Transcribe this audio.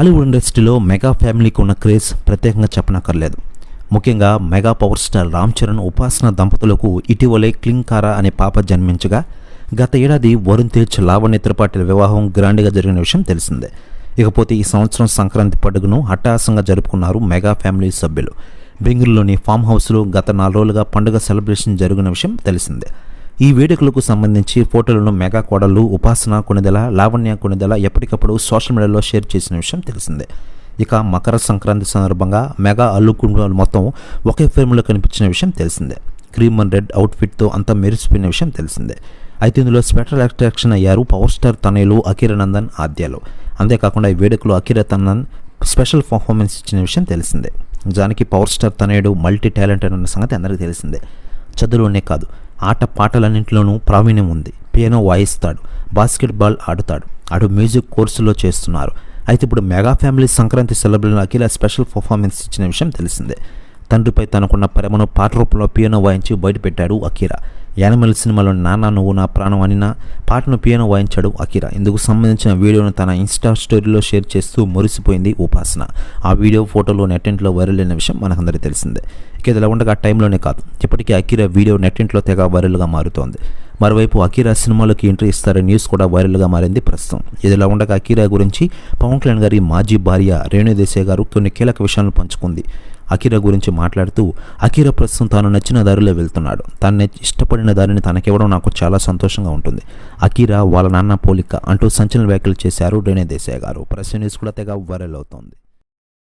టాలీవుడ్ ఇండస్ట్రీలో మెగా ఫ్యామిలీకి ఉన్న క్రేజ్ ప్రత్యేకంగా చెప్పనక్కర్లేదు. ముఖ్యంగా mega power star Ram Charan Upasana దంపతులకు ఇటీవలే క్లింకారా అనే పాప జన్మించగా గత ఏడాది వరుణ్ తేజ్ లావణ్య త్రిపాఠిల వివాహం గ్రాండ్గా జరిగిన విషయం తెలిసిందే. ఇకపోతే ఈ సంవత్సరం సంక్రాంతి పండుగను హఠాసంగా జరుపుకున్నారు మెగా ఫ్యామిలీ సభ్యులు. బెంగళూరులోని ఫామ్ హౌస్లో గత నాలుగు రోజులుగా పండుగ సెలబ్రేషన్ జరిగిన విషయం తెలిసిందే. ఈ వేడుకలకు సంబంధించి ఫోటోలను మెగా కోడలు ఉపాసన కొనిదెల లావణ్య కొనిదెల ఎప్పటికప్పుడు సోషల్ మీడియాలో షేర్ చేసిన విషయం తెలిసిందే. ఇక మకర సంక్రాంతి సందర్భంగా మెగా అల్లు మొత్తం ఒకే ఫిల్మ్లో కనిపించిన విషయం తెలిసిందే. క్రీమ్ అండ్ రెడ్ అవుట్ఫిట్తో అంతా మెరిసిపోయిన విషయం తెలిసిందే. అయితే ఇందులో స్పెషల్ అట్రాక్షన్ అయ్యారు పవర్ స్టార్ తనయులు అఖిరనందన్ ఆద్యాలు. అంతేకాకుండా ఈ వేడుకలో అఖిరతనందన్ స్పెషల్ పర్ఫార్మెన్స్ ఇచ్చిన విషయం తెలిసిందే. నిజానికి పవర్ స్టార్ తనయుడు మల్టీ టాలెంటెడ్ అన్న సంగతి అందరికీ తెలిసిందే. చదువులోనే కాదు ఆట పాటలన్నింటిలోనూ ప్రావీణ్యం ఉంది. పియానో వాయిస్తాడు బాస్కెట్బాల్ ఆడుతాడు. ఆడు మ్యూజిక్ కోర్సులో చేస్తున్నారు. అయితే ఇప్పుడు mega family Sankranti celebration Akhila special performance ఇచ్చిన విషయం తెలిసిందే. తండ్రిపై తనకున్న ప్రేమను పాట రూపంలో పియానో వాయించి బయటపెట్టాడు అఖీరా యానిమల్ సినిమాలో నాన్న నువ్వు నా ప్రాణం అనిన పాటను పియానో వాయించాడు అఖీరా ఇందుకు సంబంధించిన వీడియోను తన ఇన్స్టా స్టోరీలో షేర్ చేస్తూ మురిసిపోయింది ఉపాసన. ఆ వీడియో ఫోటోలు నెట్టింట్లో వైరల్ అయిన విషయం మనకందరికీ తెలిసిందే. ఇక ఇదిలా ఉండగా ఆ టైంలోనే కాదు ఇప్పటికీ అఖీరా వీడియో నెట్టింట్లో తెగ వైరల్గా మారుతోంది. మరోవైపు అకీరా సినిమాలోకి ఎంట్రీ ఇస్తారనే న్యూస్ కూడా వైరల్గా మారింది ప్రస్తుతం. ఇదిలా ఉండగా అకీరా గురించి పవన్ కళ్యాణ్ గారి మాజీ భార్య రేణు దేశాయ్ గారు కొన్ని కీలక విషయాలను పంచుకుంది. అకీరా గురించి మాట్లాడుతూ అకీరా ప్రస్తుతం తాను నచ్చిన దారిలో వెళ్తున్నాడు. తాను ఇష్టపడిన దారిని తనకివ్వడం నాకు చాలా సంతోషంగా ఉంటుంది. అకీరా వాళ్ళ నాన్న పోలిక అంటూ సంచలన వ్యాఖ్యలు చేశారు డేనే దేశాయ్ గారు. ప్రెస్ న్యూస్ కూడా తెగ వైరల్ అవుతోంది.